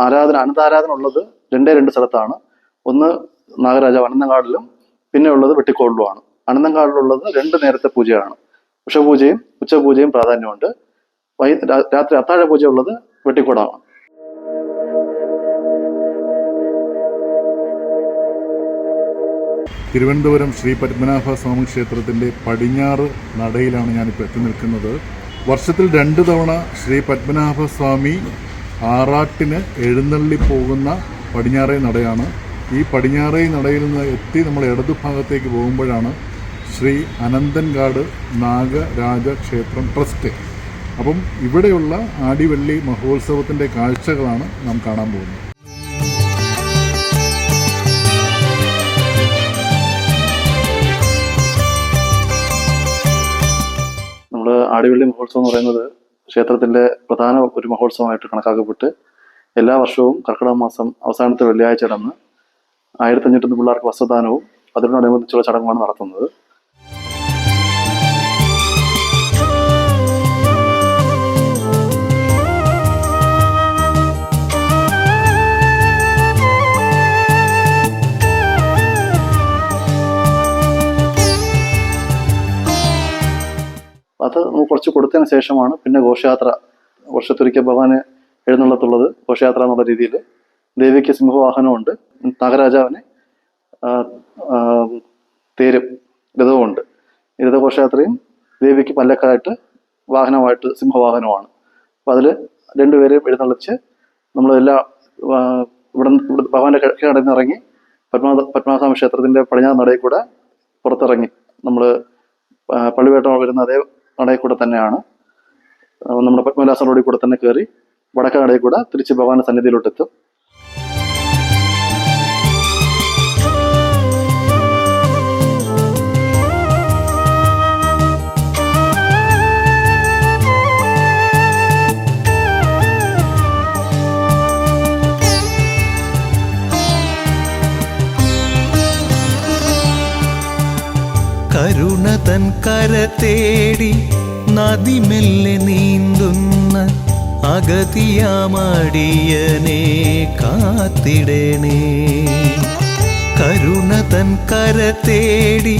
ആരാധന അനന്താരാധന ഉള്ളത് രണ്ടേ രണ്ട് സ്ഥലത്താണ്. ഒന്ന് നാഗരാജ അനന്തങ്കാടിലും പിന്നെ ഉള്ളത് വെട്ടിക്കോടിലുമാണ്. അനന്തങ്കാടിലുള്ളത് രണ്ട് നേരത്തെ പൂജയാണ്. ഉഷപൂജയും ഉച്ചപൂജയും പ്രാധാന്യമുണ്ട്. വൈ രാത്രി അത്താഴ പൂജ ഉള്ളത് വെട്ടിക്കോടാണ്. തിരുവനന്തപുരം ശ്രീ പത്മനാഭ സ്വാമി ക്ഷേത്രത്തിന്റെ പടിഞ്ഞാറ് നടയിലാണ് ഞാനിപ്പോൾ എത്തി നിൽക്കുന്നത്. വർഷത്തിൽ രണ്ട് തവണ ശ്രീ പത്മനാഭ സ്വാമി ആറാട്ടിന് എഴുന്നള്ളി പോകുന്ന പടിഞ്ഞാറേ നടയാണ്. ഈ പടിഞ്ഞാറേ നടയിൽ നിന്ന് എത്തി നമ്മൾ ഇടതു ഭാഗത്തേക്ക് പോകുമ്പോഴാണ് ശ്രീ അനന്തൻകാട് നാഗരാജ ക്ഷേത്രം ട്രസ്റ്റ്. അപ്പം ഇവിടെയുള്ള ആടിവള്ളി മഹോത്സവത്തിന്റെ കാഴ്ചകളാണ് നാം കാണാൻ പോകുന്നത്. നമ്മൾ ആടിവള്ളി മഹോത്സവം എന്ന് പറയുന്നത് ക്ഷേത്രത്തിന്റെ പ്രധാന ഒരു മഹോത്സവമായിട്ട് കണക്കാക്കപ്പെട്ട് എല്ലാ വർഷവും കർക്കിടക മാസം അവസാനത്തെ വെള്ളിയാഴ്ച നടന്ന് ആയിരത്തി അഞ്ഞൂറ്റൊന്ന് പിള്ളേർക്ക് വസ്ത്രദാനവും അതിനോടനുബന്ധിച്ചുള്ള ചടങ്ങുമാണ് നടത്തുന്നത്. അത് കുറച്ച് കൊടുത്തതിന് ശേഷമാണ് പിന്നെ ഘോഷയാത്ര വർഷത്തൊരിക്കൽ ഭഗവാന് എഴുന്നള്ളത്തുള്ളത് ഘോഷയാത്ര എന്നുള്ള രീതിയിൽ ദേവിക്ക് സിംഹവാഹനമുണ്ട്. നാഗരാജാവിന് തേരും രഥവുമുണ്ട്. രഥഘോഷയാത്രയും ദേവിക്ക് പല്ലക്കായിട്ട് വാഹനമായിട്ട് സിംഹവാഹനമാണ് അപ്പം അതിൽ രണ്ടുപേരെയും എഴുന്നള്ളിച്ച് നമ്മൾ എല്ലാ ഇവിടെ ഭഗവാന്റെ കിഴക്കേ നടന്നിറങ്ങി പത്മനാഭ പത്മനാഭസ്വാമി ക്ഷേത്രത്തിന്റെ പടിഞ്ഞാറ് നടയിൽ കൂടെ പുറത്തിറങ്ങി. നമ്മൾ പള്ളിവേട്ടം വരുന്ന അതേ നടയിൽ കൂടെ തന്നെയാണ്. നമ്മുടെ പത്മവിലാസ റോഡിൽ കൂടെ തന്നെ കയറി വടക്കാടയിൽ കൂടെ തിരിച്ച് ഭഗവാന്റെ സന്നിധിയിലോട്ട് എത്തും കരുണ തൻ കര തേടി നദിമെല്ലെ നീന്തുന്ന അഗതിയാമടിയനെ കാത്തിടണേ. കരുണ തൻ കര തേടി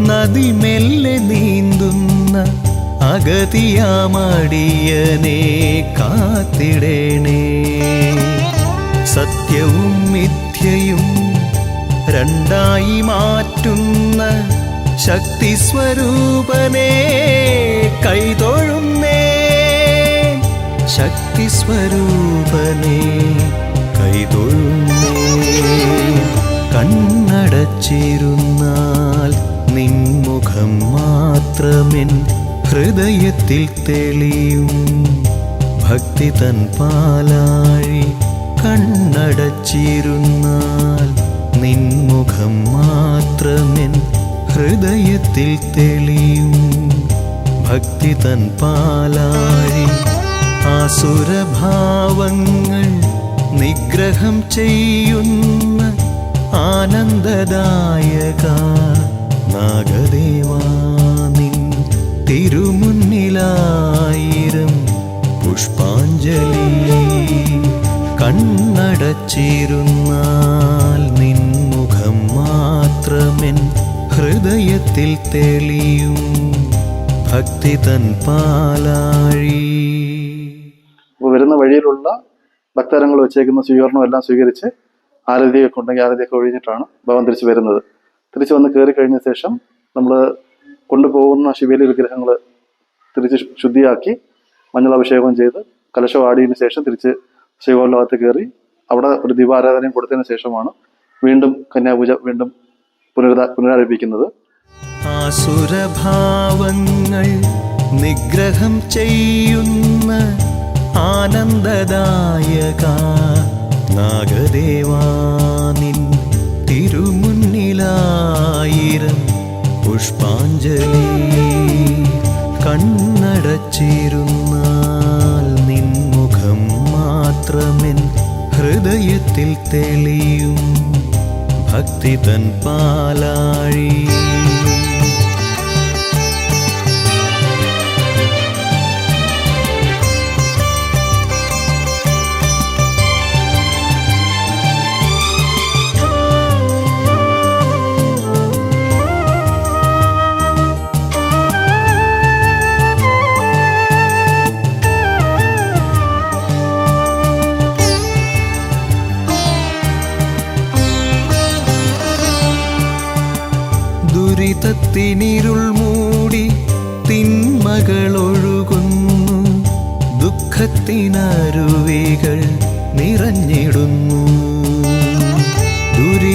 നദിമെല്ലെ നീന്തുന്ന അഗതിയാമടിയനെ കാത്തിടണേ. സത്യവും മിഥ്യയും രണ്ടായി മാറ്റുന്ന ശക്തി സ്വരൂപനെ കൈതൊഴുന്നേ. ശക്തി സ്വരൂപനെ കൈതൊഴുന്നേ. കണ്ണടച്ചിരുന്നാൽ നിൻമുഖം മാത്രമെൻ ഹൃദയത്തിൽ തെളിയും. ഭക്തി തൻ പാലാഴി കണ്ണടച്ചിരുന്നാൽ നിൻമുഖം മാത്രമെൻ ഹൃദയത്തിൽ തെളിയും ഭക്തി തൻ പാലാഴി ആസുരഭാവങ്ങൾ നിഗ്രഹം ചെയ്യുന്ന ആനന്ദദായക നാഗദേവാ നിൻ തിരുമുന്നിലായിരം പുഷ്പാഞ്ജലി. കണ്ണടച്ചിരുന്നാൽ നിൻമുഖം മാത്രമെൻ ഹൃദയത്തിൽ തെളിയും ഭക്തി തൻ പാലാഴി. വരുന്ന വഴിയിലുള്ള ഭക്തരങ്ങൾ വെച്ചേക്കുന്ന സ്വീകരണം എല്ലാം സ്വീകരിച്ച് ആരതിയൊക്കെ ഉണ്ടെങ്കിൽ ആരതിയൊക്കെ ഒഴിഞ്ഞിട്ടാണ് ഭവൻ തിരിച്ചു വരുന്നത്. തിരിച്ചു വന്ന് കയറി കഴിഞ്ഞ ശേഷം നമ്മൾ കൊണ്ടുപോകുന്ന ശിവേലി വിഗ്രഹങ്ങൾ തിരിച്ച് ശുദ്ധിയാക്കി മഞ്ഞളഭിഷേകം ചെയ്ത് കലശം ആടിയതിനു ശേഷം തിരിച്ച് ശിവോല്ലഭാഗത്ത് കയറി അവിടെ ഒരു ദീപാരാധനയും കൊടുത്തതിന് ശേഷമാണ് വീണ്ടും കന്യാപൂജ വീണ്ടും പുനരാരംഭിക്കുന്നത്. ആസുരഭാവങ്ങൾ നിഗ്രഹം ചെയ്യുന്ന ആനന്ദദായക നാഗദേവാനിൻ തിരുമുന്നിലായിരം പുഷ്പാഞ്ജലി കണ്ണടച്ചിരുന്നാൽ നിൻമുഖം മാത്രമെൻ ഹൃദയത്തിൽ തെളിയും. ഭക്തി തൻ പാലാഴി.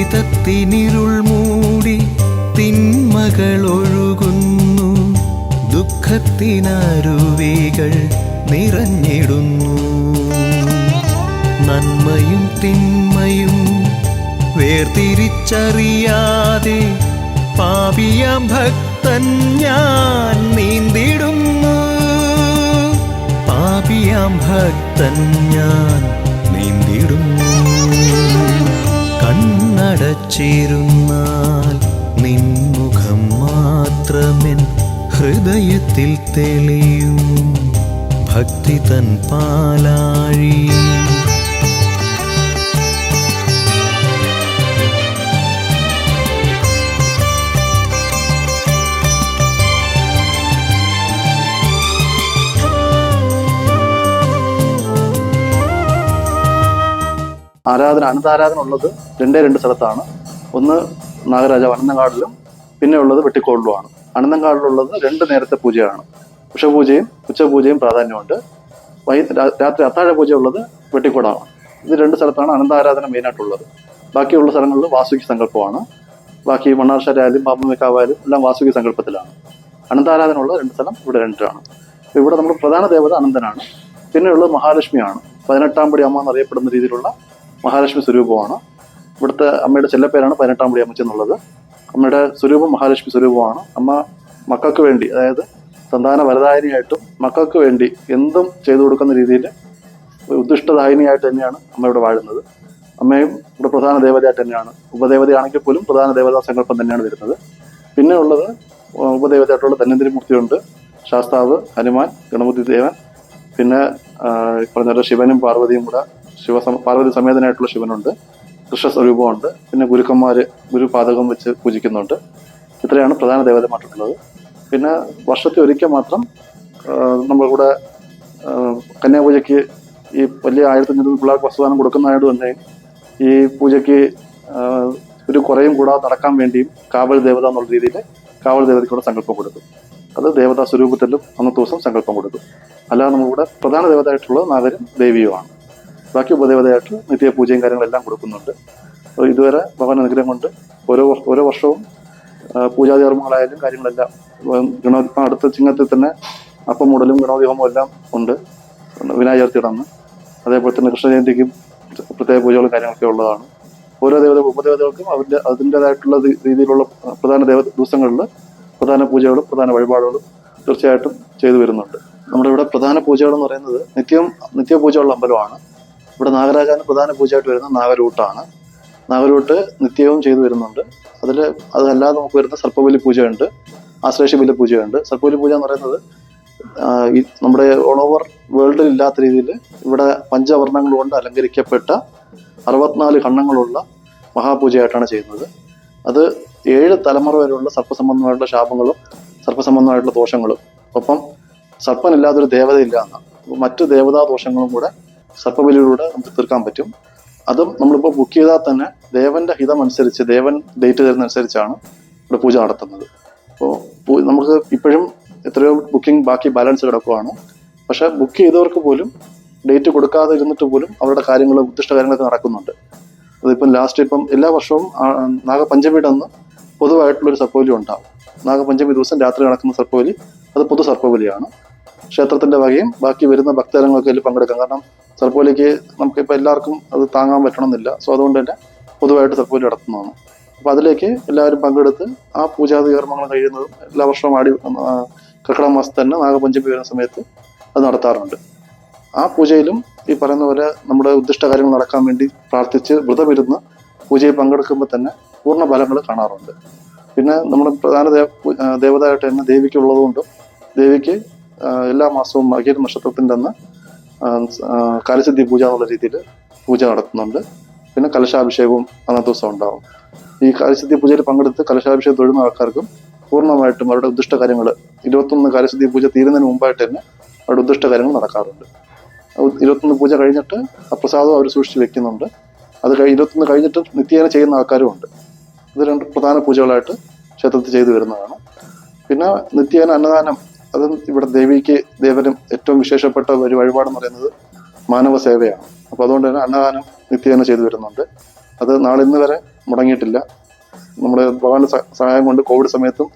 ദുരിതത്തിനിരുൾ മൂടി തിന്മകളൊഴുകുന്നു. ദുഃഖത്തിനരുവികൾ നിറഞ്ഞിടുന്നു. നന്മയും തിന്മയും വേർതിരിച്ചറിയാതെ പാപിയ ഭക്തൻ ഞാൻ നീന്തിടുന്നു. പാപിയാം ഭക്തൻ ഞാൻ നീന്തിടുന്നു. കണ്ണടച്ചിരുന്നാൽ നിൻമുഖം മാത്രമെൻ ഹൃദയത്തിൽ തെളിയും. ഭക്തി തൻ പാലാഴി ആരാധന അനന്താരാധന ഉള്ളത് രണ്ടേ രണ്ട് സ്ഥലത്താണ്. ഒന്ന് നാഗരാജ അനന്തങ്കാടിലും പിന്നെ ഉള്ളത് വെട്ടിക്കോളിലുമാണ് അനന്തങ്കാടിലുള്ളത് രണ്ട് നേരത്തെ പൂജയാണ്. ഉഷപൂജയും ഉച്ചപൂജയും പ്രാധാന്യമുണ്ട്. വൈ രാത്രി അത്താഴ പൂജ ഉള്ളത് വെട്ടിക്കോടാണ്. ഇത് രണ്ട് സ്ഥലത്താണ് അനന്താരാധന മെയിനായിട്ടുള്ളത് ബാക്കിയുള്ള സ്ഥലങ്ങളിൽ വാസുകി സങ്കല്പമാണ്. ബാക്കി മണ്ണാർശാലും പാമ്പമിക്കാവാലും എല്ലാം വാസുകി സങ്കല്പത്തിലാണ്. അനന്താരാധന ഉള്ള രണ്ട് സ്ഥലം ഇവിടെ അപ്പോൾ ഇവിടെ നമ്മുടെ പ്രധാന ദേവത അനന്തനാണ്. പിന്നെയുള്ളത് മഹാലക്ഷ്മിയാണ്. പതിനെട്ടാം പടി അമ്മ എന്നറിയപ്പെടുന്ന രീതിയിലുള്ള മഹാലക്ഷ്മി സ്വരൂപമാണ്. ഇവിടുത്തെ അമ്മയുടെ ചെല്ലപ്പേരാണ് പതിനെട്ടാം പടി അമ്മച്ചി എന്നുള്ളത്. അമ്മയുടെ സ്വരൂപം മഹാലക്ഷ്മി സ്വരൂപമാണ്. അമ്മ മക്കൾക്ക് വേണ്ടി അതായത് സന്താന വരദായനിയായിട്ടും മക്കൾക്ക് വേണ്ടി എന്തും ചെയ്തു കൊടുക്കുന്ന രീതിയിൽ ഉദ്ദിഷ്ടദായിനിയായിട്ട് തന്നെയാണ് അമ്മ ഇവിടെ വാഴുന്നത്. അമ്മയും ഇവിടെ പ്രധാന ദേവതയായിട്ട് തന്നെയാണ്. ഉപദേവതയാണെങ്കിൽ പോലും പ്രധാന ദേവതാ സങ്കല്പം തന്നെയാണ് വരുന്നത്. പിന്നെ ഉള്ളത് ഉപദേവതയായിട്ടുള്ള ധന്വന്തരി മൂർത്തിയുണ്ട്. ശാസ്താവ് ഹനുമാൻ ഗണപതി ദേവൻ പിന്നെ പറഞ്ഞ ശിവനും പാർവതിയും കൂടെ ശിവ പാർവതി സമേതനായിട്ടുള്ള ശിവനുണ്ട്. കൃഷ്ണസ്വരൂപമുണ്ട് പിന്നെ ഗുരുക്കന്മാര് ഗുരുപാതകം വെച്ച് പൂജിക്കുന്നുണ്ട്. ഇത്രയാണ് പ്രധാന ദേവതമായിട്ടുള്ളത്. പിന്നെ വർഷത്തിൽ ഒരിക്കൽ മാത്രം നമ്മളിവിടെ കന്യാപൂജയ്ക്ക് ഈ വലിയ ആയിരത്തി അഞ്ഞൂറ് പിള്ളേർക്ക് വസ്തുദാനം കൊടുക്കുന്നതായത് തന്നെ ഈ പൂജയ്ക്ക് ഒരു കുറയും കൂടാതെ നടക്കാൻ വേണ്ടിയും കാവൽ ദേവത എന്നുള്ള രീതിയിൽ കാവൽ ദേവതയ്ക്കൂടെ സങ്കല്പം കൊടുക്കും. അത് ദേവതാ സ്വരൂപത്തിലും അന്നത്തെ ദിവസം സങ്കല്പം കൊടുക്കും. അല്ലാതെ നമ്മളിവിടെ പ്രധാന ദേവതയായിട്ടുള്ള നാഗരും ദേവിയുമാണ്. ബാക്കി ഉപദേവതയായിട്ട് നിത്യ പൂജയും കാര്യങ്ങളെല്ലാം കൊടുക്കുന്നുണ്ട്. അപ്പോൾ ഇതുവരെ ഭവൻ അനുഗ്രഹം കൊണ്ട് ഓരോ ഓരോ വർഷവും ആ, പൂജാതി കർമ്മങ്ങളായാലും കാര്യങ്ങളെല്ലാം ഉം, അടുത്ത ചിങ്ങത്തിൽ തന്നെ അപ്പം മുടലും ഹോമവും എല്ലാം ഉണ്ട്. വിനായക അതേപോലെ തന്നെ കൃഷ്ണജയന്തിക്കും പ്രത്യേക പൂജകളും കാര്യങ്ങളൊക്കെ ഉള്ളതാണ്. ഓരോ ദേവത ഉപദേവതകൾക്കും അവരുടെ അതിന്റെതായിട്ടുള്ള രീതിയിലുള്ള പ്രധാന ദേവ ദിവസങ്ങളിൽ പ്രധാന പൂജകളും പ്രധാന വഴിപാടുകളും തീർച്ചയായിട്ടും ചെയ്തു വരുന്നുണ്ട്. നമ്മുടെ ഇവിടെ പ്രധാന പൂജകൾ എന്ന് പറയുന്നത് നിത്യം നിത്യപൂജയുള്ള അമ്പലമാണ്. ഇവിടെ നാഗരാജാവിന് പ്രധാന പൂജയായിട്ട് വരുന്ന നാഗരൂട്ടാണ്. നാഗരൂട്ട് നിത്യവും ചെയ്തു വരുന്നുണ്ട്. അതിൽ അതല്ലാതെ നമുക്ക് വരുന്ന സർപ്പബലി പൂജയുണ്ട് ആശ്ലേഷ ബലി പൂജയുണ്ട്. സർപ്പബലി പൂജ എന്ന് പറയുന്നത് നമ്മുടെ ഓൾ ഓവർ വേൾഡിൽ ഇല്ലാത്ത രീതിയിൽ ഇവിടെ പഞ്ചവർണങ്ങൾ കൊണ്ട് അലങ്കരിക്കപ്പെട്ട അറുപത്തിനാല് കണ്ണങ്ങളുള്ള മഹാപൂജയായിട്ടാണ് ചെയ്യുന്നത്. അത് ഏഴ് തലമുറ വരെയുള്ള സർപ്പസംബന്ധമായിട്ടുള്ള ശാപങ്ങളും സർപ്പസംബന്ധമായിട്ടുള്ള ദോഷങ്ങളും ഒപ്പം സർപ്പനില്ലാതൊരു ദേവതയില്ല എന്ന മറ്റു ദേവതാ ദോഷങ്ങളും കൂടെ സർപ്പബലിയിലൂടെ നമുക്ക് തീർക്കാൻ പറ്റും. അതും നമ്മളിപ്പോൾ ബുക്ക് ചെയ്താൽ തന്നെ ദേവന്റെ ഹിതം അനുസരിച്ച് ദേവൻ ഡേറ്റ് തരുന്ന അനുസരിച്ചാണ് ഇവിടെ പൂജ നടത്തുന്നത്. അപ്പോൾ നമുക്ക് ഇപ്പോഴും എത്രയോ ബുക്കിംഗ് ബാക്കി ബാലൻസ് കിടക്കുവാണ്. പക്ഷെ ബുക്ക് ചെയ്തവർക്ക് പോലും ഡേറ്റ് കൊടുക്കാതെ ഇരുന്നിട്ട് പോലും അവരുടെ കാര്യങ്ങൾ ഉദ്ദിഷ്ട കാര്യങ്ങളൊക്കെ നടക്കുന്നുണ്ട്. അതിപ്പം ലാസ്റ്റ് ഇപ്പം എല്ലാ വർഷവും നാഗപഞ്ചമിയുടെ അന്ന് പൊതുവായിട്ടുള്ളൊരു സർപ്പവലി ഉണ്ടാവും. നാഗപഞ്ചമി ദിവസം രാത്രി നടക്കുന്ന സർപ്പവലി അത് പൊതു സർപ്പവലിയാണ് ക്ഷേത്രത്തിന്റെ വകയും ബാക്കി വരുന്ന ഭക്തജനങ്ങൾക്ക് അതിൽ പങ്കെടുക്കാം. കാരണം സർപ്പബലിക്ക് നമുക്കിപ്പോൾ എല്ലാവർക്കും അത് താങ്ങാൻ പറ്റണമെന്നില്ല. സോ അതുകൊണ്ട് തന്നെ പൊതുവായിട്ട് സർപ്പോലി നടത്തുന്നതാണ്. അപ്പോൾ അതിലേക്ക് എല്ലാവരും പങ്കെടുത്ത് ആ പൂജാതി കർമ്മങ്ങൾ കഴിയുന്നതും എല്ലാ വർഷവും ആടി ആ, കർക്കിടക മാസത്തിൽ തന്നെ നാഗപഞ്ചമി വരുന്ന സമയത്ത് അത് നടത്താറുണ്ട്. ആ പൂജയിലും ഈ പറയുന്ന പോലെ നമ്മുടെ ഉദ്ദിഷ്ട കാര്യങ്ങൾ നടക്കാൻ വേണ്ടി പ്രാർത്ഥിച്ച് വ്രതമിരുന്ന് പൂജയിൽ പങ്കെടുക്കുമ്പോൾ തന്നെ പൂർണ ഫലങ്ങൾ കാണാറുണ്ട്. പിന്നെ നമ്മുടെ പ്രധാന ദേവതയായിട്ട് തന്നെ ദേവിക്കുള്ളതുകൊണ്ടും ദേവിക്ക് എല്ലാ മാസവും മകീര നക്ഷത്രത്തിന്റെ അന്ന് കാലസിദ്ധി പൂജ എന്നുള്ള രീതിയിൽ പൂജ നടത്തുന്നുണ്ട്. പിന്നെ കലശാഭിഷേകവും അന്നത്തെ ദിവസം ഉണ്ടാവും. ഈ കാലസിദ്ധി പൂജയിൽ പങ്കെടുത്ത് കലശാഭിഷേകം തൊഴുന്ന ആൾക്കാർക്കും പൂർണമായിട്ടും അവരുടെ ഉദ്ദിഷ്ട കാര്യങ്ങൾ ഇരുപത്തൊന്ന് കാലസിദ്ധി പൂജ തീരുന്നതിന് മുമ്പായിട്ട് തന്നെ അവരുടെ ഉദ്ദിഷ്ട കാര്യങ്ങൾ നടക്കാറുണ്ട്. ഇരുപത്തൊന്ന് പൂജ കഴിഞ്ഞിട്ട് ആ പ്രസാദം അവർ സൂക്ഷിച്ച് വെക്കുന്നുണ്ട്. അത് കഴി ഇരുപത്തൊന്ന് കഴിഞ്ഞിട്ട് നിത്യേന ചെയ്യുന്ന ആൾക്കാരും ഉണ്ട്. ഇത് രണ്ട് പ്രധാന പൂജകളായിട്ട് ക്ഷേത്രത്തിൽ ചെയ്തു വരുന്നതാണ്. പിന്നെ നിത്യേന അന്നദാനം അത് ഇവിടെ ദേവിക്ക് ദേവനും ഏറ്റവും വിശേഷപ്പെട്ട ഒരു വഴിപാടെന്ന് പറയുന്നത് മാനവ സേവയാണ്. അപ്പോൾ അതുകൊണ്ട് തന്നെ അന്നദാനം നിത്യേന ചെയ്തു വരുന്നുണ്ട്. അത് നാളെ ഇന്ന് വരെ മുടങ്ങിയിട്ടില്ല. നമ്മുടെ ഭഗവാന്റെ സഹായം കൊണ്ട് കോവിഡ് സമയത്തും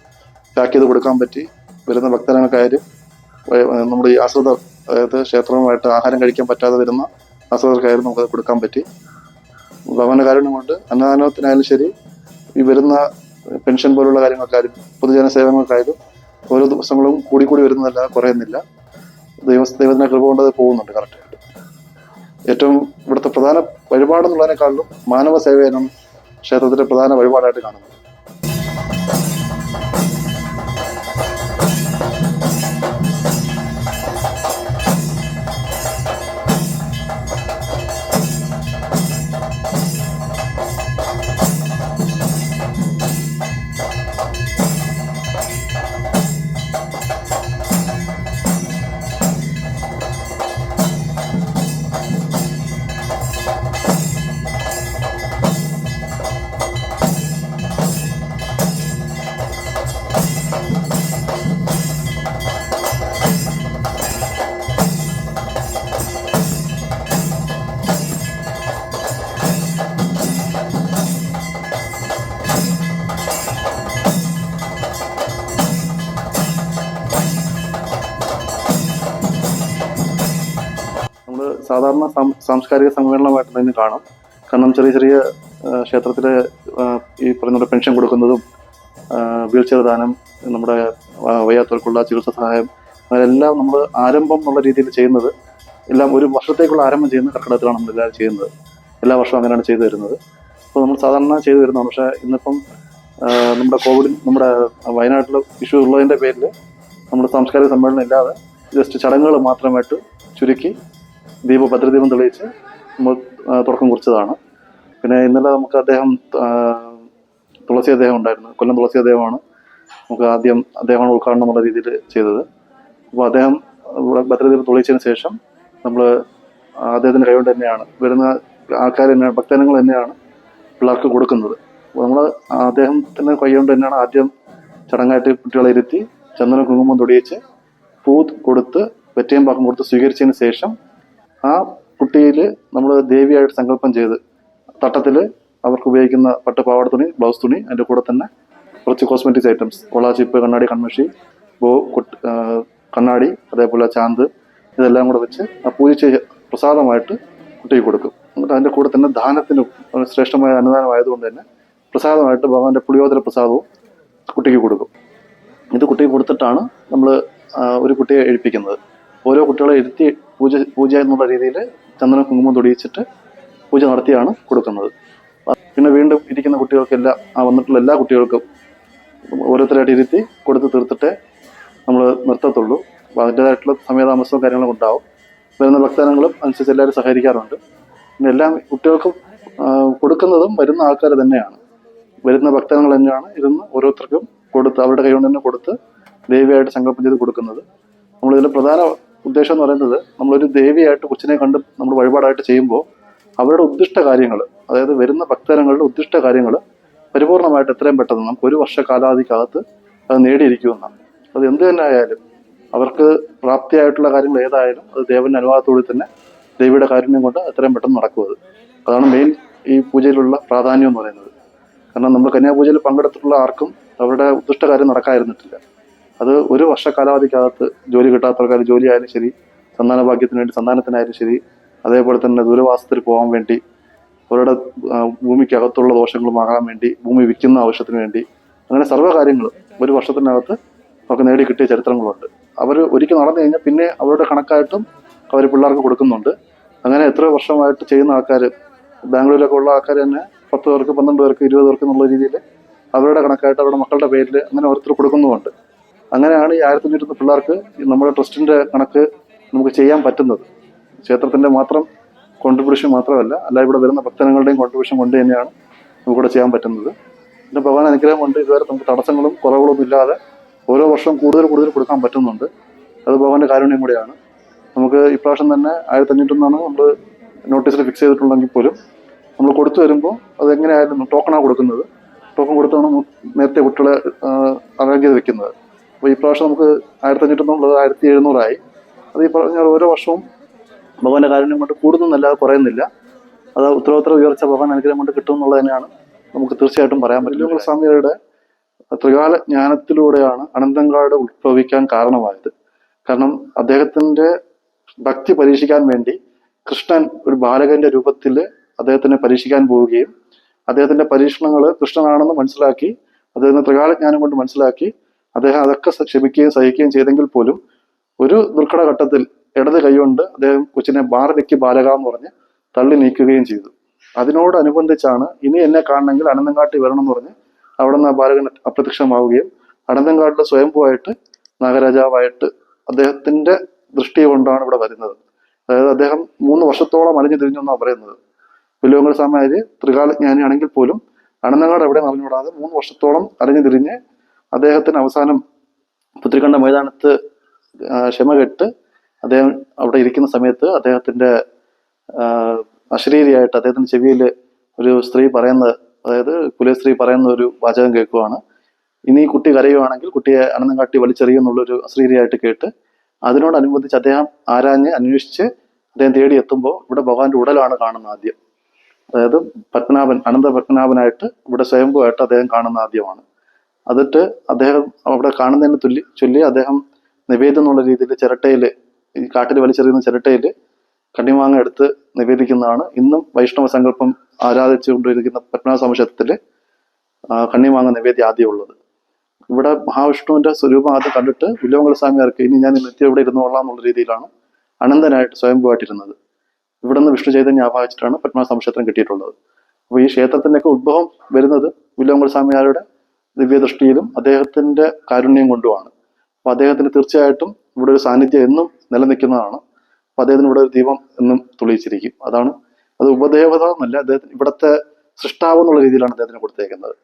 പാക്ക് ചെയ്ത് കൊടുക്കാൻ പറ്റി. വരുന്ന ഭക്തരങ്ങൾക്കായാലും നമ്മുടെ ഈ ആശ്രിത അതായത് ക്ഷേത്രവുമായിട്ട് ആഹാരം കഴിക്കാൻ പറ്റാതെ വരുന്ന ആശ്രിതർക്കായാലും നമുക്ക് കൊടുക്കാൻ പറ്റി. ഭഗവാന്റെ കാരുണ്യം കൊണ്ട് അന്നദാനത്തിനായാലും ശരി ഈ വരുന്ന പെൻഷൻ പോലുള്ള കാര്യങ്ങൾക്കായാലും പൊതുജന സേവനങ്ങൾക്കായാലും ഓരോ ദിവസങ്ങളും കൂടി കൂടി വരുന്നതല്ല കുറയുന്നില്ല. ദൈവ ദൈവത്തിന്റെ കൃപ കൊണ്ട് പോകുന്നുണ്ട് കറക്റ്റായിട്ട് ഏറ്റവും ഇവിടുത്തെ പ്രധാന വഴിപാടെന്നുള്ളതിനേക്കാളും മാനവ സേവനം ക്ഷേത്രത്തിലെ പ്രധാന വഴിപാടായിട്ട് കാണുന്നത് സാധാരണ സാംസ്കാരിക സമ്മേളനമായിട്ട് തന്നെ കാണും. കാരണം ചെറിയ ചെറിയ ക്ഷേത്രത്തിലെ ഈ പറയുന്ന പെൻഷൻ കൊടുക്കുന്നതും വീൽചെയർ ദാനം നമ്മുടെ വയ്യാത്തവർക്കുള്ള ചികിത്സ സഹായം അതെല്ലാം നമ്മൾ ആരംഭം എന്നുള്ള രീതിയിൽ ചെയ്യുന്നത് എല്ലാം ഒരു വർഷത്തേക്കുള്ള ആരംഭം ചെയ്യുന്ന കർക്കിടകത്തിലാണ് നമ്മൾ എല്ലാവരും ചെയ്യുന്നത്. എല്ലാ വർഷവും അങ്ങനെയാണ് ചെയ്തു വരുന്നത്. അപ്പോൾ നമ്മൾ സാധാരണ ചെയ്തു വരുന്നതാണ്. പക്ഷേ ഇന്നിപ്പം നമ്മുടെ കോവിഡ് നമ്മുടെ വയനാട്ടിൽ ഇഷ്യൂ ഉള്ളതിന്റെ പേരിൽ നമ്മുടെ സാംസ്കാരിക സമ്മേളനം ഇല്ലാതെ ജസ്റ്റ് ചടങ്ങുകൾ മാത്രമായിട്ട് ചുരുക്കി ദീപ ഭദ്രദീപം തെളിയിച്ച് നമ്മൾ തുടക്കം കുറിച്ചതാണ്. പിന്നെ ഇന്നലെ നമുക്ക് അദ്ദേഹം തുളസി അദ്ദേഹം ഉണ്ടായിരുന്നു. കൊല്ലം തുളസി അദ്ദേഹമാണ് നമുക്ക് ആദ്യം അദ്ദേഹമാണ് ഉദ്ഘാടനം എന്നുള്ള രീതിയിൽ ചെയ്തത്. അപ്പോൾ അദ്ദേഹം ഇവിടെ ഭദ്രദീപം തെളിയിച്ചതിന് ശേഷം നമ്മൾ അദ്ദേഹത്തിന്റെ കൈകൊണ്ട് തന്നെയാണ് വരുന്ന ആൾക്കാർ തന്നെയാണ് ഭക്തജനങ്ങൾ തന്നെയാണ് പിള്ളേർക്ക് കൊടുക്കുന്നത്. അപ്പോൾ നമ്മൾ അദ്ദേഹത്തിന്റെ കൈകൊണ്ട് തന്നെയാണ് ആദ്യം ചടങ്ങായിട്ട് കുട്ടികളെ ഇരുത്തി ചന്ദന കുങ്കുമം തൊടിയിച്ച് പൂ കൊടുത്ത് വെറ്റയും പാക്കം കൊടുത്ത് സ്വീകരിച്ചതിന് ശേഷം ആ കുട്ടിയിൽ നമ്മൾ ദേവിയായിട്ട് സങ്കല്പം ചെയ്ത് തട്ടത്തിൽ അവർക്ക് ഉപയോഗിക്കുന്ന പട്ടുപാവാട തുണി ബ്ലൗസ് തുണി അതിന്റെ കൂടെ തന്നെ കുറച്ച് കോസ്മെറ്റിക്സ് ഐറ്റംസ് വളാച്ചിപ്പ് കണ്ണാടി കൺമഷി ബോ കുട്ടി കണ്ണാടി അതേപോലെ ചാന്ത് ഇതെല്ലാം കൂടെ വെച്ച് ആ പൂജിച്ച് പ്രസാദമായിട്ട് കുട്ടിക്ക് കൊടുക്കും. എന്നിട്ട് അതിന്റെ കൂടെ തന്നെ ദാനത്തിന് ശ്രേഷ്ഠമായ അന്നദാനമായതുകൊണ്ട് തന്നെ പ്രസാദമായിട്ട് ഭഗവാന്റെ പുളിയോദര പ്രസാദവും കുട്ടിക്ക് കൊടുക്കും. ഇത് കുട്ടിക്ക് കൊടുത്തിട്ടാണ് നമ്മൾ ഒരു കുട്ടിയെ എഴുപ്പിക്കുന്നത്. ഓരോ കുട്ടികളെ ഇരുത്തി പൂജ പൂജ എന്നുള്ള രീതിയിൽ ചന്ദന കുങ്കുമം തൊടിയിച്ചിട്ട് പൂജ നടത്തിയാണ് കൊടുക്കുന്നത്. പിന്നെ വീണ്ടും ഇരിക്കുന്ന കുട്ടികൾക്കെല്ലാം ആ വന്നിട്ടുള്ള എല്ലാ കുട്ടികൾക്കും ഓരോരുത്തരായിട്ട് ഇരുത്തി കൊടുത്ത് തീർത്തിട്ടേ നമ്മൾ നിർത്തത്തുള്ളൂ. അതിന്റെതായിട്ടുള്ള സമയതാമസവും കാര്യങ്ങളും ഉണ്ടാവും. വരുന്ന ഭക്തജനങ്ങളും അനുസരിച്ച് എല്ലാവരും സഹകരിക്കാറുണ്ട്. പിന്നെ എല്ലാം കുട്ടികൾക്കും കൊടുക്കുന്നതും വരുന്ന ആൾക്കാർ തന്നെയാണ്. വരുന്ന ഭക്തജനങ്ങൾ തന്നെയാണ് ഇരുന്ന് ഓരോരുത്തർക്കും കൊടുത്ത് അവരുടെ കൈകൊണ്ട് തന്നെ കൊടുത്ത് ദേവിയായിട്ട് സങ്കല്പം ചെയ്ത് കൊടുക്കുന്നത്. നമ്മളിതിന്റെ പ്രധാന ഉദ്ദേശം എന്ന് പറയുന്നത് നമ്മളൊരു ദേവിയായിട്ട് കൊച്ചിനെ കണ്ട് നമ്മൾ വഴിപാടായിട്ട് ചെയ്യുമ്പോൾ അവരുടെ ഉദ്ദിഷ്ട കാര്യങ്ങൾ അതായത് വരുന്ന ഭക്തരങ്ങളുടെ ഉദ്ദിഷ്ട കാര്യങ്ങൾ പരിപൂർണമായിട്ട് എത്രയും പെട്ടെന്ന് നമുക്ക് ഒരു വർഷ കാലാവധിക്കകത്ത് അത് നേടിയിരിക്കുമെന്നാണ്. അത് എന്ത് തന്നെ ആയാലും അവർക്ക് പ്രാപ്തിയായിട്ടുള്ള കാര്യങ്ങൾ ഏതായാലും അത് ദേവന്റെ അനുവാദത്തോടെ തന്നെ ദേവിയുടെ കാരുണ്യം കൊണ്ട് എത്രയും പെട്ടെന്ന് നടക്കും അത്. അതാണ് മെയിൻ ഈ പൂജയിലുള്ള പ്രാധാന്യം എന്ന് പറയുന്നത്. കാരണം നമ്മൾ കന്യാപൂജയിൽ പങ്കെടുത്തിട്ടുള്ള ആർക്കും അവരുടെ ഉദ്ദിഷ്ട കാര്യം നടക്കാതിരുന്നിട്ടില്ല. അത് ഒരു വർഷ കാലാവധിക്കകത്ത് ജോലി കിട്ടാത്തവർക്കാർ ജോലി ആയാലും ശരി സന്താന ഭാഗ്യത്തിന് വേണ്ടി സന്താനത്തിനായാലും ശരി അതേപോലെ തന്നെ ദൂരവാസത്തിൽ പോകാൻ വേണ്ടി അവരുടെ ഭൂമിക്കകത്തുള്ള ദോഷങ്ങൾ മാറാൻ വേണ്ടി ഭൂമി വിൽക്കുന്ന ആവശ്യത്തിന് വേണ്ടി അങ്ങനെ സർവ കാര്യങ്ങളും ഒരു വർഷത്തിനകത്ത് അവർക്ക് നേടി കിട്ടിയ ചരിത്രങ്ങളുണ്ട്. അവർ ഒരിക്കൽ നടന്നു കഴിഞ്ഞാൽ പിന്നെ അവരുടെ കണക്കായിട്ടും അവർ പിള്ളേർക്ക് കൊടുക്കുന്നുണ്ട്. അങ്ങനെ എത്ര വർഷമായിട്ട് ചെയ്യുന്ന ആൾക്കാർ ബാംഗ്ലൂരിലൊക്കെ ഉള്ള ആൾക്കാർ തന്നെ പത്ത് പേർക്ക് പന്ത്രണ്ട് പേർക്ക് ഇരുപത് പേർക്ക് എന്നുള്ള രീതിയിൽ അവരുടെ കണക്കായിട്ട് അവരുടെ മക്കളുടെ പേരിൽ അങ്ങനെ ഓരോരുത്തർ കൊടുക്കുന്നുമുണ്ട്. അങ്ങനെയാണ് ഈ ആയിരത്തി അഞ്ഞൂറ്റൊന്ന് പിള്ളേർക്ക് നമ്മുടെ ട്രസ്റ്റിന്റെ കണക്ക് നമുക്ക് ചെയ്യാൻ പറ്റുന്നത്. ക്ഷേത്രത്തിന്റെ മാത്രം കോൺട്രിബ്യൂഷൻ മാത്രമല്ല അല്ല ഇവിടെ വരുന്ന ഭക്തജനങ്ങളുടെയും കോൺട്രിബ്യൂഷൻ കൊണ്ട് തന്നെയാണ് നമുക്കിവിടെ ചെയ്യാൻ പറ്റുന്നത്. പിന്നെ ഭഗവാൻ അനുഗ്രഹം കൊണ്ട് ഇതുവരെ നമുക്ക് തടസ്സങ്ങളും കുറവുകളൊന്നും ഇല്ലാതെ ഓരോ വർഷം കൂടുതൽ കൂടുതൽ കൊടുക്കാൻ പറ്റുന്നുണ്ട്. അത് ഭഗവാന്റെ കാരുണ്യം കൂടിയാണ്. നമുക്ക് ഇപ്രാവശ്യം തന്നെ ആയിരത്തി അഞ്ഞൂറ്റൊന്നാണ് നമ്മൾ നോട്ടീസിൽ ഫിക്സ് ചെയ്തിട്ടുണ്ടെങ്കിൽ പോലും നമ്മൾ കൊടുത്തു വരുമ്പോൾ അത് എങ്ങനെയായാലും ടോക്കണാണ് കൊടുക്കുന്നത്? ടോക്കൺ കൊടുത്താണ് നേരത്തെ കുട്ടികളെ അറേഞ്ച് ചെയ്ത് വെക്കുന്നത്. അപ്പോൾ ഈ പ്രാവശ്യം നമുക്ക് ആയിരത്തി അഞ്ഞൂറ്റൊന്നുള്ളത് ആയിരത്തി എഴുന്നൂറായി അത് ഈ പറഞ്ഞ ഓരോ വർഷവും ഭഗവാന്റെ കാരുണ്യം കൊണ്ട് കൂടുന്നല്ലാതെ കുറയുന്നില്ല. അത് ഉത്തരോത്തര ഉയർച്ച ഭഗവാൻ അനുഗ്രഹം കൊണ്ട് കിട്ടും എന്നുള്ളത് തന്നെയാണ് നമുക്ക് തീർച്ചയായിട്ടും പറയാൻ പറ്റില്ല സ്വാമിയുടെ ത്രികാല ജ്ഞാനത്തിലൂടെയാണ് അനന്തങ്കാട് ഉത്ഭവിക്കാൻ കാരണമായത്. കാരണം അദ്ദേഹത്തിന്റെ ഭക്തി പരീക്ഷിക്കാൻ വേണ്ടി കൃഷ്ണൻ ഒരു ബാലകന്റെ രൂപത്തിൽ അദ്ദേഹത്തിനെ പരീക്ഷിക്കാൻ പോവുകയും അദ്ദേഹത്തിന്റെ പരീക്ഷണങ്ങൾ കൃഷ്ണനാണെന്ന് മനസ്സിലാക്കി അദ്ദേഹത്തിന് ത്രികാലജ്ഞാനം കൊണ്ട് മനസ്സിലാക്കി അദ്ദേഹം അതൊക്കെ ക്ഷമിക്കുകയും സഹിക്കുകയും ചെയ്തെങ്കിൽ പോലും ഒരു ദുർഘട ഘട്ടത്തിൽ ഇടത് കൈകൊണ്ട് അദ്ദേഹം കൊച്ചിനെ ബാറിലേക്ക് ബാലക എന്ന് പറഞ്ഞ് തള്ളി നീക്കുകയും ചെയ്തു. അതിനോടനുബന്ധിച്ചാണ് ഇനി എന്നെ കാണണമെങ്കിൽ അനന്തങ്കാട്ടി വരണം എന്ന് പറഞ്ഞ് അവിടെ നിന്ന് ബാലകൻ അപ്രത്യക്ഷമാവുകയും അനന്തങ്കാട്ടിൽ സ്വയംഭൂവായിട്ട് നാഗരാജാവായിട്ട് അദ്ദേഹത്തിന്റെ ദൃഷ്ടി കൊണ്ടാണ് ഇവിടെ വരുന്നത്. അതായത് അദ്ദേഹം മൂന്ന് വർഷത്തോളം അലിഞ്ഞു തിരിഞ്ഞെന്നാണ് പറയുന്നത്. വില്ലുവങ്കൽ സ്വാമിയാര് ത്രികാലജ്ഞാനിയാണെങ്കിൽ പോലും അനന്തങ്ങാട് എവിടെ അറിഞ്ഞുകൂടാതെ മൂന്ന് വർഷത്തോളം അലിഞ്ഞു തിരിഞ്ഞ് അദ്ദേഹത്തിന് അവസാനം പുത്രിക്കണ്ട മൈതാനത്ത് ക്ഷമ കെട്ട് അദ്ദേഹം അവിടെ ഇരിക്കുന്ന സമയത്ത് അദ്ദേഹത്തിന്റെ അശരീരിയായിട്ട് അദ്ദേഹത്തിന്റെ ചെവിയിൽ ഒരു സ്ത്രീ പറയുന്ന അതായത് കുലസ്ത്രീ പറയുന്ന ഒരു വാചകം കേൾക്കുവാണ്. ഇനി കുട്ടി കരയുവാണെങ്കിൽ കുട്ടിയെ അനന്തം കാട്ടി വലിച്ചെറിയുന്നുള്ളൊരു അശ്രീരിയായിട്ട് കേട്ട് അതിനോടനുബന്ധിച്ച് അദ്ദേഹം ആരാഞ്ഞ് അന്വേഷിച്ച് അദ്ദേഹം തേടി എത്തുമ്പോൾ ഇവിടെ ഭഗവാന്റെ ഉടലാണ് കാണുന്ന ആദ്യം. അതായത് പത്മനാഭൻ അനന്ത പത്മനാഭനായിട്ട് ഇവിടെ സ്വയംഭൂവായിട്ട് അദ്ദേഹം കാണുന്ന ആദ്യമാണ്. അതിട്ട് അദ്ദേഹം അവിടെ കാണുന്നതിന് തുല്ലി ചൊല്ലി അദ്ദേഹം നിവേദ്യം എന്നുള്ള രീതിയിൽ ചിരട്ടയിൽ ഈ കാട്ടിൽ വലിച്ചെറിയുന്ന ചിരട്ടയിൽ കണ്ണിമാങ്ങ എടുത്ത് നിവേദിക്കുന്നതാണ്. ഇന്നും വൈഷ്ണവ സങ്കല്പം ആരാധിച്ചുകൊണ്ടിരിക്കുന്ന പത്മനാഭസ്വാമി ക്ഷേത്രത്തിൽ കണ്ണിമാങ്ങ നിവേദ്യം ആദ്യം ഉള്ളത്. ഇവിടെ മഹാവിഷ്ണുവിന്റെ സ്വരൂപം ആദ്യം കണ്ടിട്ട് വില്ലോമംഗല സ്വാമിയാർക്ക് ഇനി ഞാൻ നിത്യം ഇവിടെ ഇരുന്നോളാം എന്നുള്ള രീതിയിലാണ് അനന്തനായിട്ട് സ്വയംഭൂവായിട്ടിരുന്നത്. ഇവിടെ നിന്ന് വിഷ്ണു ചൈതന്യം ആവാഹിച്ചിട്ടാണ് പത്മനാഭ ക്ഷേത്രം കിട്ടിയിട്ടുള്ളത്. അപ്പോൾ ഈ ക്ഷേത്രത്തിന്റെ ഉത്ഭവം വരുന്നത് വില്ലോമംഗല സ്വാമിയാരുടെ ദിവ്യദൃഷ്ടിയിലും അദ്ദേഹത്തിന്റെ കാരുണ്യം കൊണ്ടുമാണ്. അപ്പൊ അദ്ദേഹത്തിന് തീർച്ചയായിട്ടും ഇവിടെ ഒരു സാന്നിധ്യം എന്നും നിലനിൽക്കുന്നതാണ്. അപ്പൊ അദ്ദേഹത്തിന് ഇവിടെ ഒരു ദീപം എന്നും തെളിയിച്ചിരിക്കും. അതാണ് അത് ഉപദേവത എന്നല്ല അദ്ദേഹത്തിന് ഇവിടുത്തെ സൃഷ്ടാവ് എന്നുള്ള രീതിയിലാണ് അദ്ദേഹത്തിന് കൊടുത്തേക്കുന്നത്.